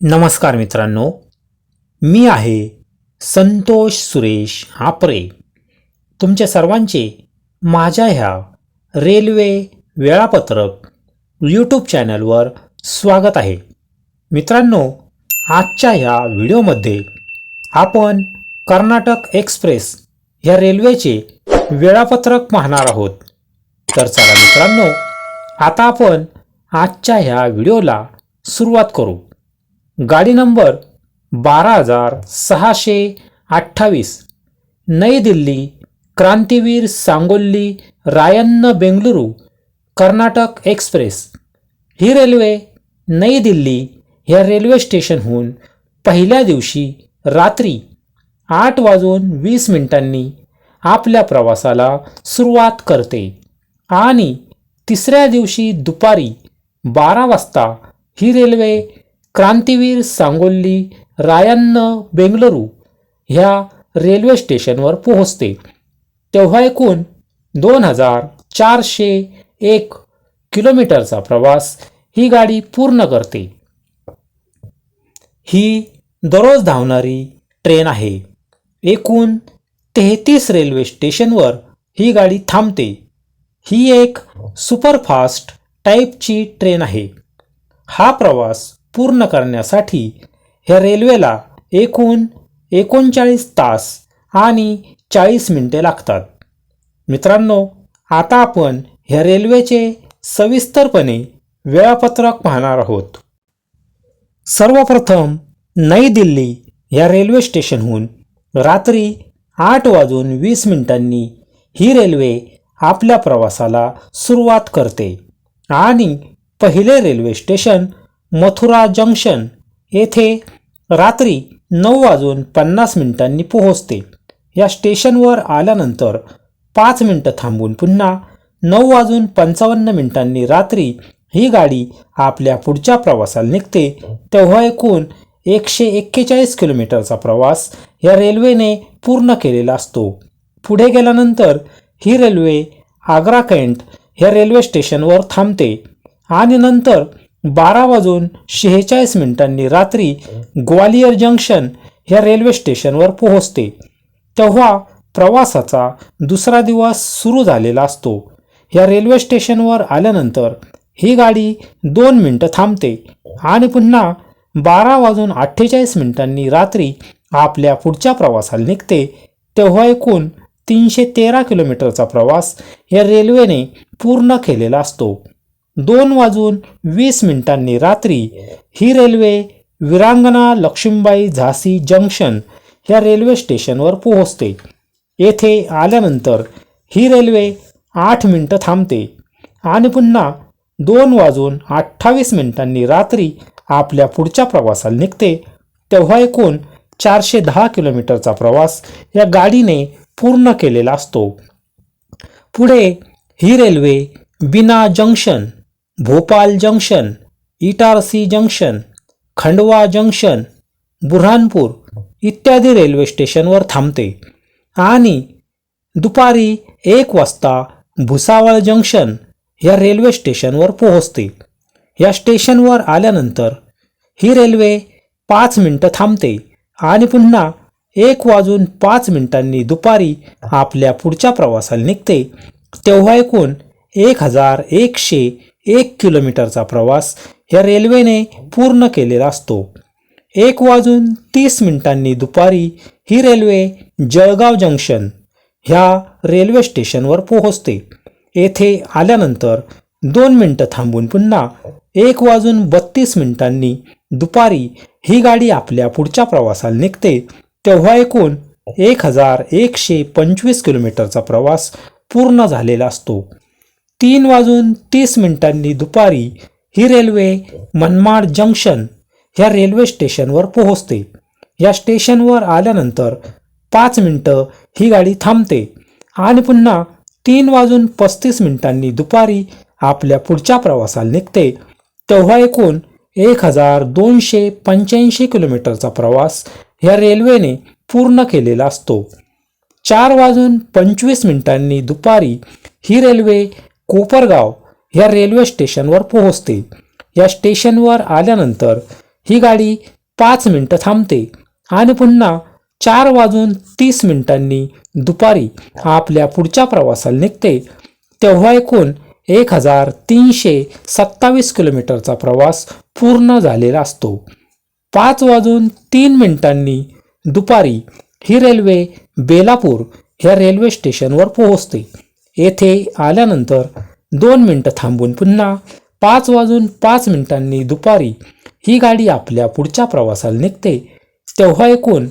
नमस्कार मित्रांनो मी आहे संतोष सुरेश आपरे तुमच्या सर्वांचे माझ्या ह्या रेल्वे वेळापत्रक यूट्यूब चॅनलवर स्वागत आहे. मित्रांनो आजच्या ह्या व्हिडिओमध्ये आपण कर्नाटक एक्सप्रेस ह्या रेल्वेचे वेळापत्रक पाहणार आहोत. तर चला मित्रांनो आता आपण आजच्या ह्या व्हिडिओला सुरुवात करू. गाडी नंबर बारा हजार सहाशे अठ्ठावीस. नई दिल्ली क्रांतीवीर सांगोल्ली रायन्न बेंगलुरू कर्नाटक एक्सप्रेस. ही रेल्वे नई दिल्ली ह्या रेल्वे स्टेशनहून पहिल्या दिवशी रात्री आठ वाजून वीस मिनिटांनी आपल्या प्रवासाला सुरुवात करते. आणि तिसऱ्या दिवशी दुपारी बारा वाजता ही रेल्वे क्रांतीवीर सांगोल्ली रायन्न बेंगलुरू ह्या रेल्वे स्टेशनवर पोहोचते. तेव्हा एकूण दोन हजार चारशे एक किलोमीटरचा प्रवास ही गाडी पूर्ण करते. ही दररोज धावणारी ट्रेन आहे. एकूण तेहतीस रेल्वे स्टेशनवर ही गाडी थांबते. ही एक सुपरफास्ट टाईपची ट्रेन आहे. हा प्रवास पूर्ण करण्यासाठी ह्या रेल्वेला एकूण एकोणचाळीस तास आणि चाळीस मिनिटे लागतात. मित्रांनो आता आपण ह्या रेल्वेचे सविस्तरपणे वेळापत्रक पाहणार आहोत. सर्वप्रथम नई दिल्ली या रेल्वे स्टेशनहून रात्री आठ वाजून वीस मिनिटांनी ही रेल्वे आपल्या प्रवासाला सुरुवात करते आणि पहिले रेल्वे स्टेशन मथुरा जंक्शन येथे रात्री नऊ वाजून पन्नास मिनिटांनी पोहोचते. या स्टेशनवर आल्यानंतर पाच मिनटं थांबून पुन्हा नऊ वाजून पंचावन्न मिनिटांनी रात्री ही गाडी आपल्या पुढच्या प्रवासाला निघते. तेव्हा एकूण एकशे एक्केचाळीस किलोमीटरचा प्रवास या रेल्वेने पूर्ण केलेला असतो. पुढे गेल्यानंतर ही रेल्वे आग्रा कैंट ह्या रेल्वे स्टेशनवर थांबते आणि नंतर बारा वाजून शेहेचाळीस मिनिटांनी रात्री ग्वालियर जंक्शन ह्या रेल्वे स्टेशनवर पोहोचते. तेव्हा प्रवासाचा दुसरा दिवस सुरू झालेला असतो. ह्या रेल्वे स्टेशनवर आल्यानंतर ही गाडी दोन मिनटं थांबते आणि पुन्हा बारा वाजून अठ्ठेचाळीस मिनिटांनी रात्री आपल्या पुढच्या प्रवासाला निघते. तेव्हा एकूण तीनशे तेरा किलोमीटरचा प्रवास या रेल्वेने पूर्ण केलेला असतो. दोन वाजून वीस मिनिटांनी रात्री ही रेल्वे विरांगना लक्ष्मीबाई झाशी जंक्शन ह्या रेल्वे स्टेशनवर पोहोचते. येथे आल्यानंतर ही रेल्वे आठ मिनटं थांबते आणि पुन्हा दोन वाजून अठ्ठावीस मिनिटांनी रात्री आपल्या पुढच्या प्रवासाला निघते. तेव्हा एकूण चारशे दहा किलोमीटरचा प्रवास या गाडीने पूर्ण केलेला असतो. पुढे ही railway Bina junction Bhopal junction Itarsi junction Khandwa junction Burhanpur इत्यादी रेल्वे स्टेशनवर थांबते. आणि दुपारी एक वाजता भुसावळ जंक्शन या रेल्वे स्टेशनवर पोहोचते. या स्टेशनवर आल्यानंतर ही रेल्वे पाच मिनटं थांबते आणि पुन्हा एक वाजून पाच मिनिटांनी दुपारी आपल्या पुढच्या प्रवासाला निघते. तेव्हा एकूण एक हजार एकशे एक किलोमीटरचा प्रवास या रेल्वेने पूर्ण केलेला असतो. एक वाजून तीस मिनिटांनी दुपारी ही रेल्वे जळगाव जंक्शन ह्या रेल्वे स्टेशनवर पोहोचते. येथे आल्यानंतर दोन मिनटं थांबून पुन्हा एक वाजून बत्तीस मिनिटांनी दुपारी ही गाडी आपल्या पुढच्या प्रवासाला निघते. तेव्हा एकूण एक हजार एकशे पंचवीस किलोमीटरचा प्रवास पूर्ण झालेला असतो. तीन वाजून तीस मिनिटांनी दुपारी ही रेल्वे मनमाड जंक्शन ह्या रेल्वे स्टेशनवर पोहोचते. या स्टेशनवर आल्यानंतर पाच मिनटं ही गाडी थांबते आणि पुन्हा तीन वाजून पस्तीस मिनिटांनी दुपारी आपल्या पुढच्या प्रवासाला निघते. तेव्हा एकूण एक हजार दोनशे पंच्याऐंशी किलोमीटरचा प्रवास ह्या रेल्वेने पूर्ण केलेला असतो. चार वाजून पंचवीस मिनिटांनी दुपारी ही रेल्वे कोपरगाव या रेल्वे स्टेशनवर पोहोचते. या स्टेशनवर आल्यानंतर ही गाडी पाच मिनटं थांबते आणि पुन्हा चार वाजून तीस मिनिटांनी दुपारी आपल्या पुढच्या प्रवासाला निघते. तेव्हा एकूण एक हजार तीनशे सत्तावीस किलोमीटरचा प्रवास पूर्ण झालेला असतो. पाच वाजून तीन मिनिटांनी दुपारी ही रेल्वे बेलापूर ह्या रेल्वे स्टेशनवर पोहोचते. येथे आल्यानंतर दोन मिनटं थांबून पुन्हा पाच वाजून पाच मिनिटांनी दुपारी ही गाडी आपल्या पुढच्या प्रवासाला निघते. तेव्हा एकूण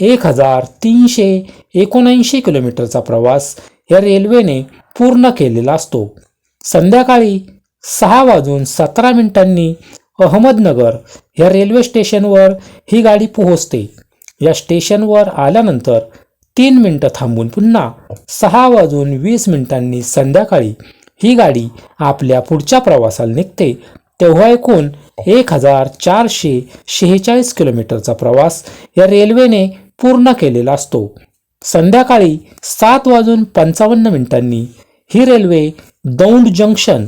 एक हजार तीनशे एकोणऐंशी किलोमीटरचा प्रवास या रेल्वेने पूर्ण केलेला असतो. संध्याकाळी सहा वाजून सतरा मिनिटांनी अहमदनगर या रेल्वे स्टेशनवर ही गाडी पोहोचते. या स्टेशनवर आल्यानंतर तीन मिनटं थांबून पुन्हा सहा वाजून वीस मिनिटांनी संध्याकाळी ही गाडी आपल्या पुढच्या प्रवासाला निघते. तेव्हा एकूण एक हजार चारशे शेहेचाळीस किलोमीटरचा प्रवास या रेल्वेने पूर्ण केलेला असतो. संध्याकाळी सात वाजून पंचावन्न मिनिटांनी ही रेल्वे दौंड जंक्शन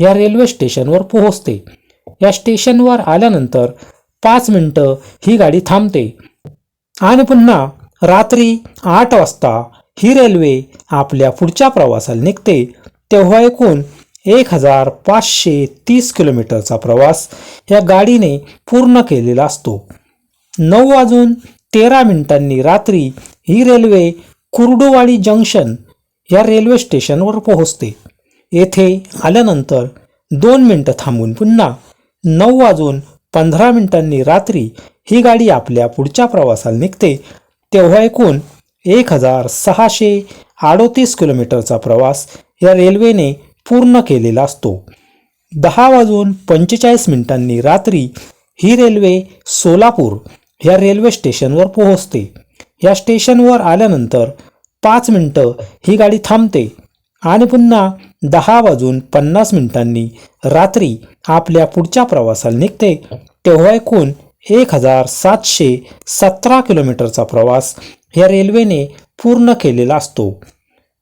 या रेल्वे स्टेशनवर पोहोचते. या स्टेशनवर आल्यानंतर पाच मिनटं ही गाडी थांबते. आणि पुन्हा रात्री आठ वाजता ही रेल्वे आपल्या पुढच्या प्रवासाला निघते. तेव्हा एकूण एक हजार पाचशे तीस किलोमीटरचा प्रवास या गाडीने पूर्ण केलेला असतो. नऊ वाजून तेरा मिनिटांनी रात्री ही रेल्वे कुर्डुवाडी जंक्शन या रेल्वे स्टेशनवर पोहोचते. येथे आल्यानंतर दोन मिनटं थांबून पुन्हा नऊ वाजून पंधरा मिनिटांनी रात्री ही गाडी आपल्या पुढच्या प्रवासाला निघते. तेव्हा एकूण एक हजार सहाशे अडोतीस किलोमीटरचा प्रवास या रेल्वेने पूर्ण केलेला असतो. दहा वाजून पंचेचाळीस मिनिटांनी रात्री ही रेल्वे सोलापूर या रेल्वे स्टेशनवर पोहोचते. या स्टेशनवर आल्यानंतर पाच मिनटं ही गाडी थांबते आणि पुन्हा दहा वाजून पन्नास मिनिटांनी रात्री आपल्या पुढच्या प्रवासाला निघते. तेव्हा एकूण एक हजार सातशे सतरा किलोमीटरचा प्रवास या रेल्वेने पूर्ण केलेला असतो.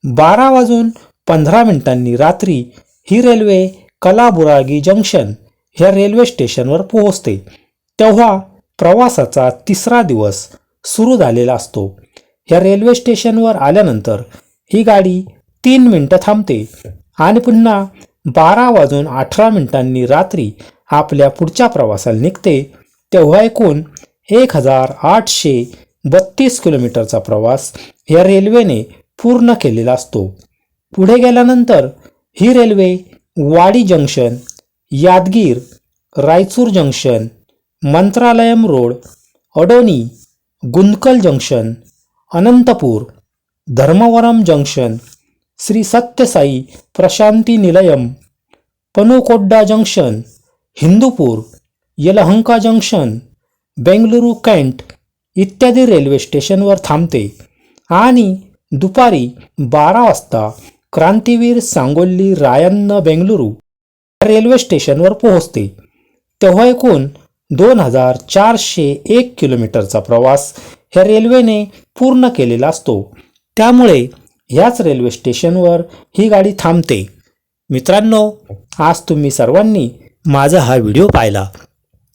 बारा वाजून पंधरा मिनिटांनी रात्री ही रेल्वे कलाबुरागी जंक्शन ह्या रेल्वे स्टेशनवर पोहोचते. तेव्हा प्रवासाचा तिसरा दिवस सुरू झालेला असतो. ह्या रेल्वे स्टेशनवर आल्यानंतर ही गाडी तीन मिनटं थांबते आणि पुन्हा बारा वाजून अठरा मिनिटांनी रात्री आपल्या पुढच्या प्रवासाला निघते. तेव्हा एकूण एक हजार आठशे बत्तीस किलोमीटरचा प्रवास या रेल्वेने पूर्ण केलेला असतो. पुढे गेल्यानंतर ही railway Wadi junction Yadgir Raichur junction Mantralayam road Adoni Guntakal junction Anantapur Dharmavaram junction Shri Satyasai Prashanti Nilayam Penukonda junction Hindupur Yelahanka junction Bengaluru cantt इत्यादी रेल्वे स्टेशनवर थांबते आणि दुपारी बारा वाजता क्रांतीवीर सांगोल्ली रायन्न बेंगलुरू रेल्वे स्टेशनवर पोहोचते. तेव्हा एकूण दोन हजार चारशे एक किलोमीटरचा प्रवास ह्या रेल्वेने पूर्ण केलेला असतो. त्यामुळे ह्याच रेल्वे स्टेशनवर ही गाडी थांबते. मित्रांनो आज तुम्ही सर्वांनी माझा हा व्हिडिओ पाहिला.